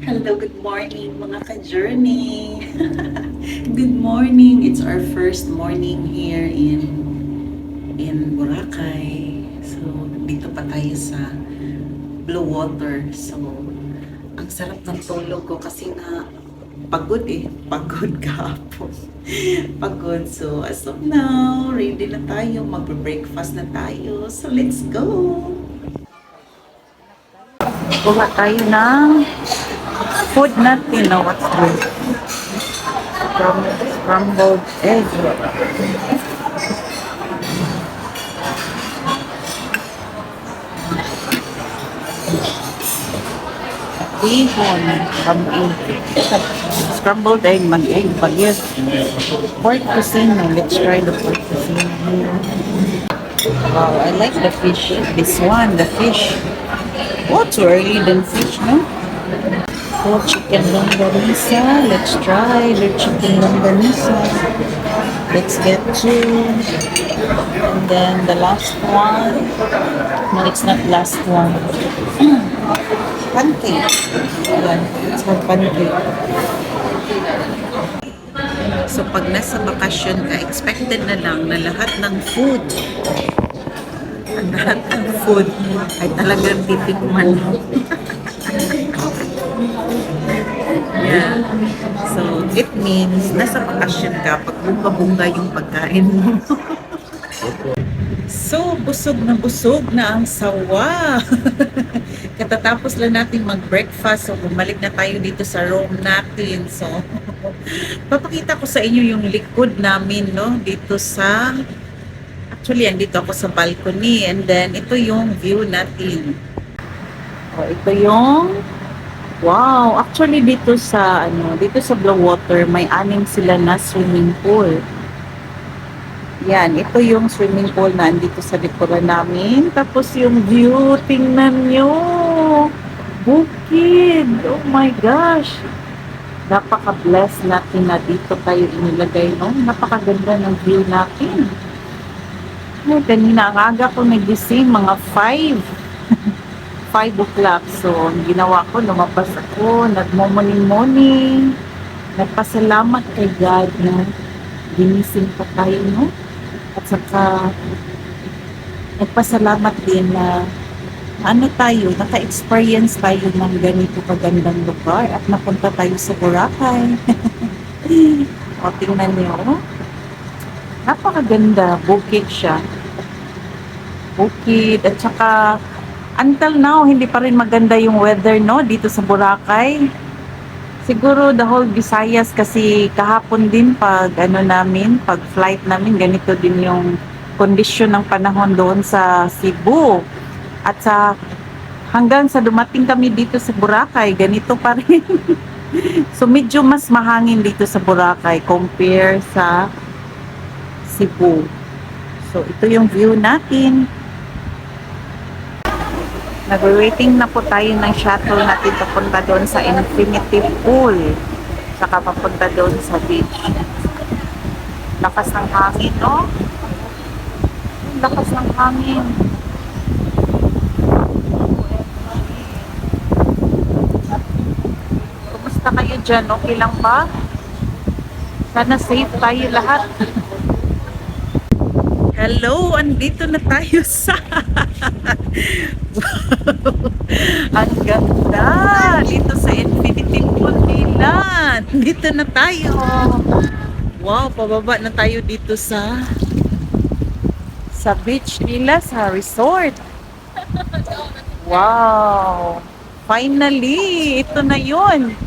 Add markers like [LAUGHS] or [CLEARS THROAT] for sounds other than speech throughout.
Hello, good morning mga ka-journey. [LAUGHS] good morning. It's our first morning here in in Boracay. So, dito pa tayo sa Blue Water. So, ang sarap ng tulog ko kasi na pagod eh. Pagod [LAUGHS] kahapon. pagod. So, as of now, ready na tayo. Magbe-breakfast na tayo. So, let's go! Kuha tayo ng food natin na what's this? Scram- Scrambled egg. Bihon, kam-egg. Scrambled egg, mag-egg, bagir. Pork casino. Let's try the pork casino. Wow, I like the fish. This one, the fish. Oh, too early than fish, no? Oh, chicken longanisa. Let's try the chicken longanisa. Let's get two. And then the last one. No, it's not last one. [CLEARS THROAT] pancake. Ayan, let's have pancake. So pag nasa bakasyon ka, expected na lang na lahat ng food, ang [LAUGHS] lahat ng food ay talagang titikman. Yeah. So, it means nasa bakasyon ka pag bunga-bunga yung pagkain mo. [LAUGHS] so, busog na busog na ang sawa. [LAUGHS] Katatapos lang natin mag-breakfast, so bumalik na tayo dito sa room natin. So, [LAUGHS] papakita ko sa inyo yung likod namin, no? Dito sa, actually, andito ako sa balcony. And then, ito yung view natin. Oh, ito yung, wow, actually dito sa, ano, dito sa Blue Water, may anim sila na swimming pool. Yan, ito yung swimming pool na andito sa likuran namin. Tapos yung view, tingnan nyo. Bukid. Oh my gosh. Napaka-bless natin na dito tayo inilagay, no? Napakaganda ng view natin. Ay, kanina ang aga ko nagising, mga 5. 5 o'clock. So, ginawa ko, lumabas ako, nagmo-morning-morning. Nagpasalamat kay God na ginising pa tayo, no? At saka, nagpasalamat din na ano tayo, naka-experience tayo ng ganito kagandang lugar at napunta tayo sa Boracay. [LAUGHS] o, tingnan niyo. Napakaganda. Bukid siya. Bukid. At saka, until now, hindi pa rin maganda yung weather, no? Dito sa Boracay. Siguro the whole Visayas kasi kahapon din pag ano namin, pag flight namin, ganito din yung kondisyon ng panahon doon sa Cebu. At sa hanggang sa dumating kami dito sa Boracay, ganito pa rin. [LAUGHS] so medyo mas mahangin dito sa Boracay compare sa Cebu. So ito yung view natin. Nag-waiting na po tayo ng shuttle natin papunta doon sa Infinity Pool. Saka papunta doon sa beach. Lakas ng hangin, no? Lakas ng hangin. Kumusta kayo dyan? Okay lang ba? Sana safe tayo lahat. Hello, andito na tayo sa. [LAUGHS] Ang ganda dito sa Infinity Pool Milan. Dito na tayo. Wow, pababa na tayo dito sa sa beach nila sa resort. Wow. Finally, ito na 'yon.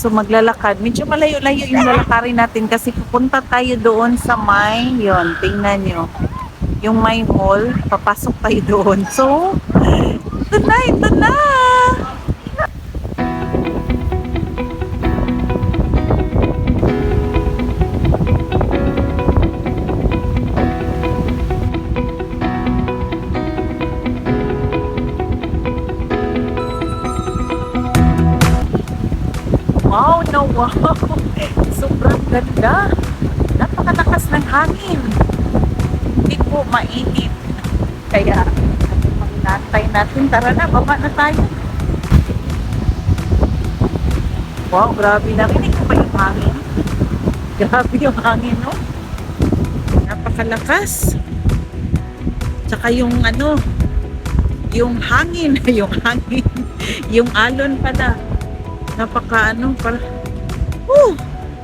So maglalakad. Medyo malayo-layo yung lalakarin natin kasi pupunta tayo doon sa may, yon tingnan nyo. Yung may mall, papasok tayo doon. So, ito na, Wow! [LAUGHS] Sobrang ganda! Napakalakas ng hangin. Hindi po mainit. Kaya, natay natin. Tara na, baba na tayo. Wow, grabe. Narinig ko ba yung hangin? [LAUGHS] Grabe yung hangin, no? Napakalakas. Tsaka yung ano, yung hangin, [LAUGHS] yung hangin, yung alon pala. Napaka ano, para, Woo!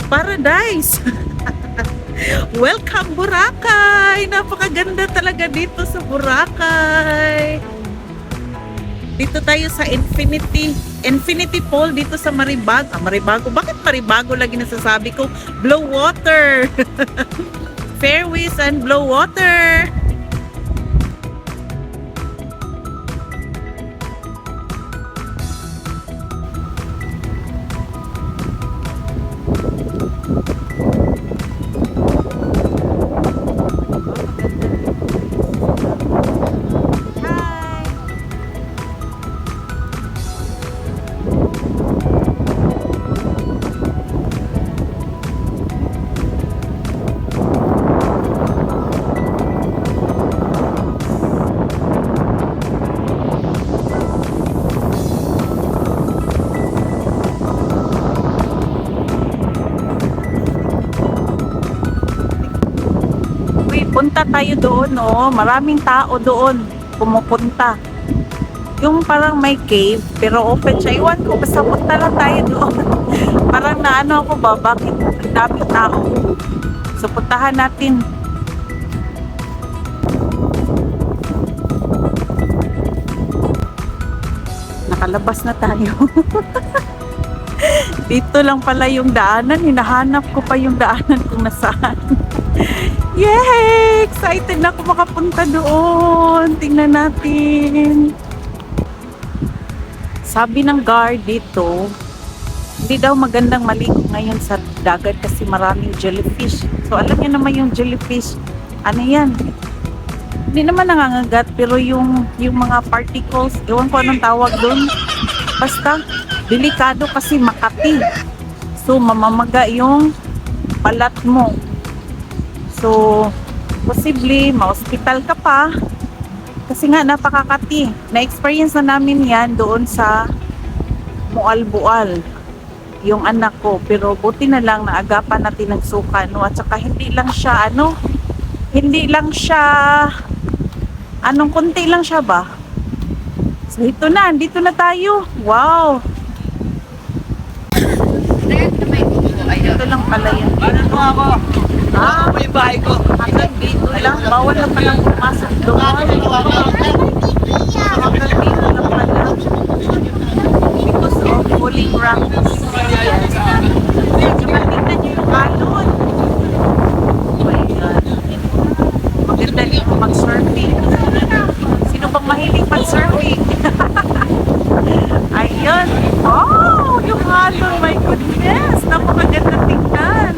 Paradise! [LAUGHS] Welcome Boracay! Napakaganda talaga dito sa Boracay. Dito tayo sa Infinity Infinity Pool dito sa Maribago. Ah, Maribago. Bakit Maribago lagi nasasabi ko? Blow water. [LAUGHS] Fairways and blow water. Punta tayo doon, no? Maraming tao doon pumupunta. Yung parang may cave, pero open siya. Iwan ko, basta punta lang tayo doon. [LAUGHS] parang naano ako ba, bakit ang daming tao? So, puntahan natin. Nakalabas na tayo. [LAUGHS] Dito lang pala yung daanan. Hinahanap ko pa yung daanan kung nasaan. [LAUGHS] Yay! Excited na ako makapunta doon. Tingnan natin. Sabi ng guard dito, hindi daw magandang maligo ngayon sa dagat kasi maraming jellyfish. So alam niyo naman yung jellyfish, ano yan? Hindi naman nangangagat pero yung yung mga particles, ewan ko anong tawag doon. Basta delikado kasi makati. So mamamaga yung balat mo. So, posible, ma-hospital ka pa. Kasi nga, napakakati. Na-experience na namin yan doon sa Mualbual. Yung anak ko. Pero buti na lang naagapan natin ng suka. No? At saka hindi lang siya, ano, hindi lang siya, anong konti lang siya ba? So, ito na, dito na tayo. Wow! Ito lang pala yan. Ano ako? Ah, yung bahay ko. lang. Bawal na palang pumasok doon. Hanggang dito lang pala. Because of falling rocks. Diba, tingnan niyo yung alon. Oh my God. Maganda dito mag-surfing. Sino bang mahilig mag-surfing? Ayun. Oh, yung alon. My goodness. Napakaganda tingnan.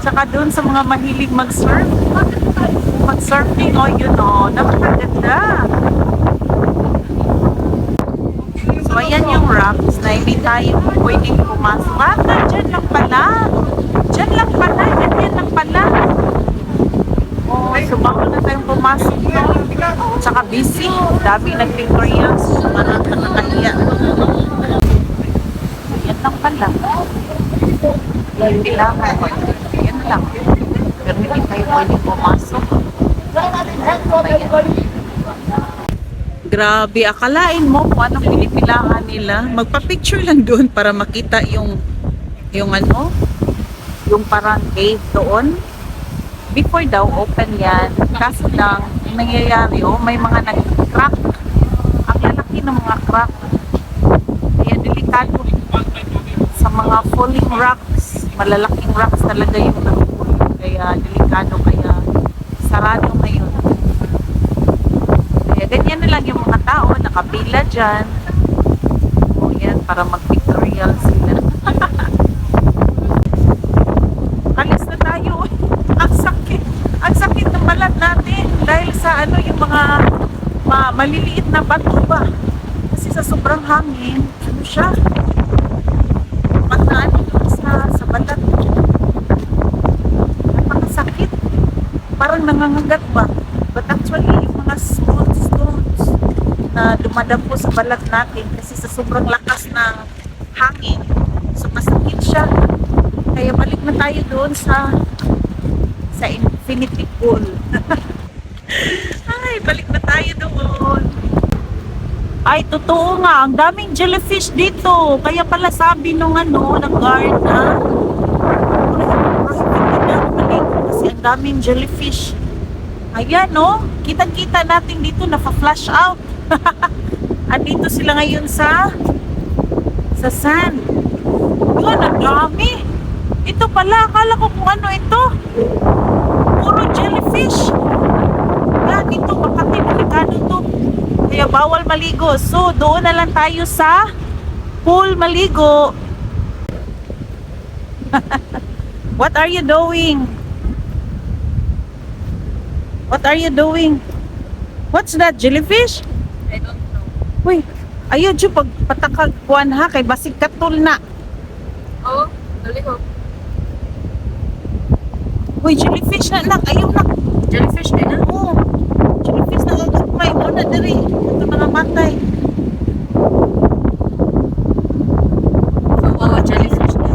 Tsaka doon sa mga mahilig mag-surf. Mag-surfing, oh, yun oh. Napakaganda. So, ayan yung rocks na hindi tayo pwedeng pumasok. Ah, dyan lang pala. Dyan lang pala. Ganyan lang pala. Oh, so baka na tayong pumasok doon. Tsaka busy. Dami nag-pictorials. Parang nakakahiya. Yan lang pala. Hindi lang. Yan lang. Pero hindi tayo pwedeng pumasok. Grabe, akalain mo kung anong pinipilahan nila. Magpa-picture lang doon para makita yung yung ano, yung parang cave doon. Before daw, open yan. Kaso lang, nangyayari, oh, may mga nag-crack. Ang lalaki ng mga crack. Kaya delikado sa mga falling rocks. Malalaking rocks talaga yung. Kaya delikado, kaya sarado ngayon. Kaya ganyan na lang yung mga tao, nakapila dyan. O yan, para mag-pictorial sila. [LAUGHS] Alis na tayo. [LAUGHS] Ang sakit. Ang sakit ng balat natin. Dahil sa ano, yung mga ma maliliit na bato ba. Kasi sa sobrang hangin, ano siya? Mataan dun sa, sa balat. Napakasakit. Parang nangangagat ba? But actually, yung mga small stones, na dumadampo sa balat natin kasi sa sobrang lakas ng hangin. So masakit siya. Kaya balik na tayo doon sa sa infinity pool. [LAUGHS] Ay, balik na tayo doon. Ay, totoo nga. Ang daming jellyfish dito. Kaya pala sabi nung ano, ng guard na prohibited na maligo kasi ang daming jellyfish. Ayan, no? Kitang-kita natin dito, nafa-flash out. [LAUGHS] Andito sila ngayon sa sa sand. Yun, ang dami. Ito pala, akala ko kung ano ito. Puro jellyfish. Yan, ito, Makati, delikado to. Kaya bawal maligo. So, doon na lang tayo sa pool maligo. [LAUGHS] What are you doing? What are you doing? What's that, jellyfish? I don't know. Uy, ayun, Ju, pag patakag kuan ha, kay basig katul na. Oh, dali ko. Uy, jellyfish na nak, ayun na. Jellyfish din na. Oo. Jellyfish na agad may una diri. Ito mga matay. Oh, wow, jellyfish na.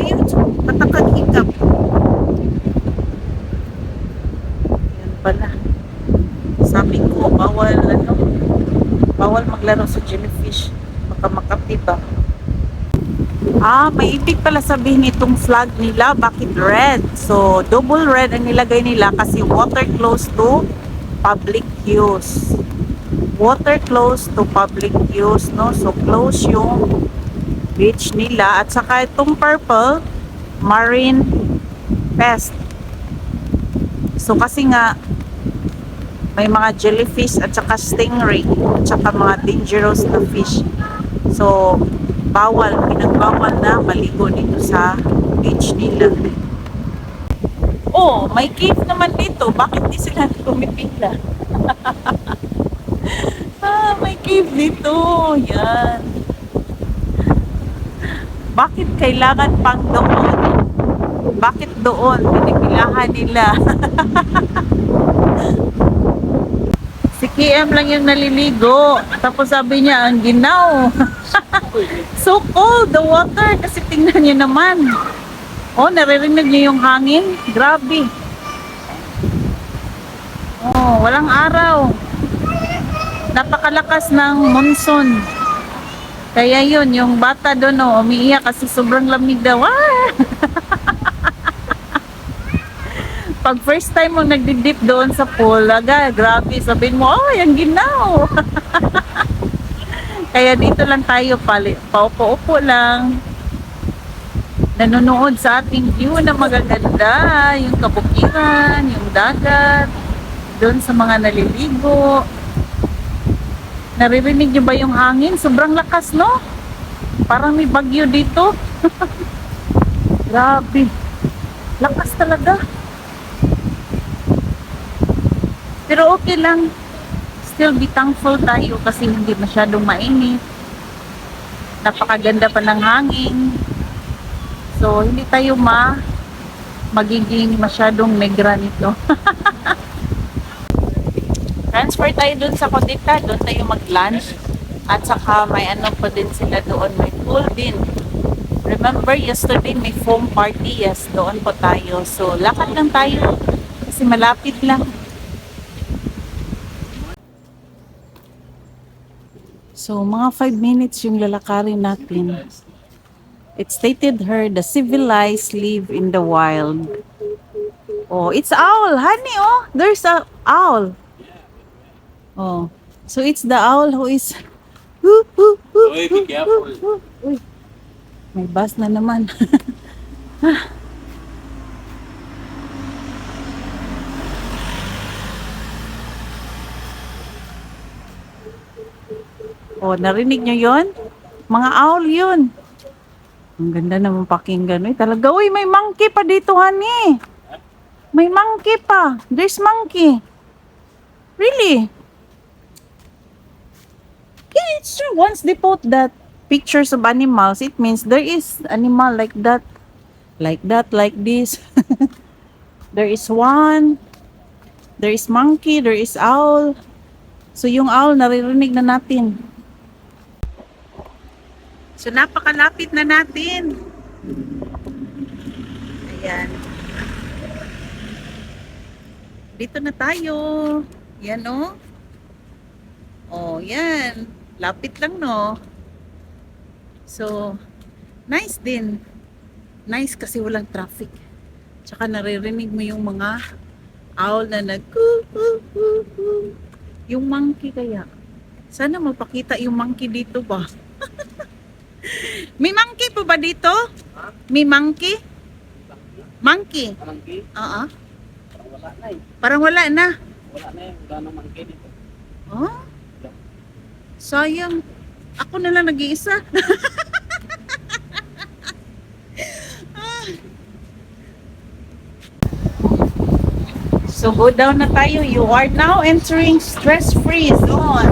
Ayun, Ju, patakag hikap. Yan pala. Sabi ko, bawal ano, bawal maglaro sa jellyfish. Baka makapit ba. Ah, may ibig pala sabihin itong flag nila, bakit red? So, double red ang nilagay nila kasi water close to public use. Water close to public use, no? So, close yung beach nila. At saka itong purple, marine pest. So, kasi nga, may mga jellyfish at saka stingray at saka mga dangerous na fish. So, bawal, pinagbawal na maligo dito sa beach nila. Oh, may cave naman dito. Bakit di sila [LAUGHS] pumipila? [LAUGHS] ah, may cave dito. Yan. Bakit kailangan pang doon? Bakit doon? Pinipilahan nila. [LAUGHS] si KM lang yung naliligo. Tapos sabi niya, ang ginaw. [LAUGHS] so cold, the water. Kasi tingnan niyo naman. Oh, naririnig niyo yung hangin? Grabe. Oh, walang araw. Napakalakas ng monsoon. Kaya yun, yung bata doon, oh, umiiyak kasi sobrang lamig daw. [LAUGHS] Ah! Pag first time mong nagdidip doon sa pool, aga, grabe, sabihin mo, oh, yung ginaw. [LAUGHS] Kaya dito lang tayo, pali, paupo-upo lang. Nanonood sa ating view na magaganda, yung kabukiran, yung dagat, doon sa mga naliligo. Naririnig niyo ba yung hangin? Sobrang lakas, no? Parang may bagyo dito. [LAUGHS] Grabe. Lakas talaga. Pero okay lang. Still be thankful tayo kasi hindi masyadong mainit. Napakaganda pa ng hangin. So, hindi tayo ma magiging masyadong negra nito. [LAUGHS] Transfer tayo dun sa Kodita, doon tayo mag-lunch. At saka may ano pa din sila doon, may pool din. Remember, yesterday may foam party, yes, doon po tayo. So, lakad lang tayo kasi malapit lang. So, mga 5 minutes yung lalakarin natin. It stated her, the civilized live in the wild. Oh, it's owl, honey, oh. There's a owl. Oh. So it's the owl who is Woo, woo, woo, Oy, be careful. Uy. May bus na naman. [LAUGHS] oh, narinig nyo yon? Mga owl yun. Ang ganda naman pakinggan. Uy, talaga, uy, may monkey pa dito, honey. May monkey pa. There's monkey. Really? Yeah, it's true. Once they put that pictures of animals, it means there is animal like that. Like that, like this. [LAUGHS] there is one. There is monkey, there is owl. So yung owl, naririnig na natin. So napakalapit na natin. Ayan. Dito na tayo. Yan o. Oh. yan. Lapit lang no. So, nice din. Nice kasi walang traffic. Tsaka naririnig mo yung mga owl na nag Yung monkey kaya. Sana mapakita yung monkey dito ba? May monkey po ba dito? May monkey? Monkey? Mangki, Oo. parang wala na eh. Parang wala na. Wala na eh. Wala na mangki dito. Oh? Sayang. Ako na lang nag-iisa. Ah. [LAUGHS] so go down na tayo. You are now entering stress-free zone.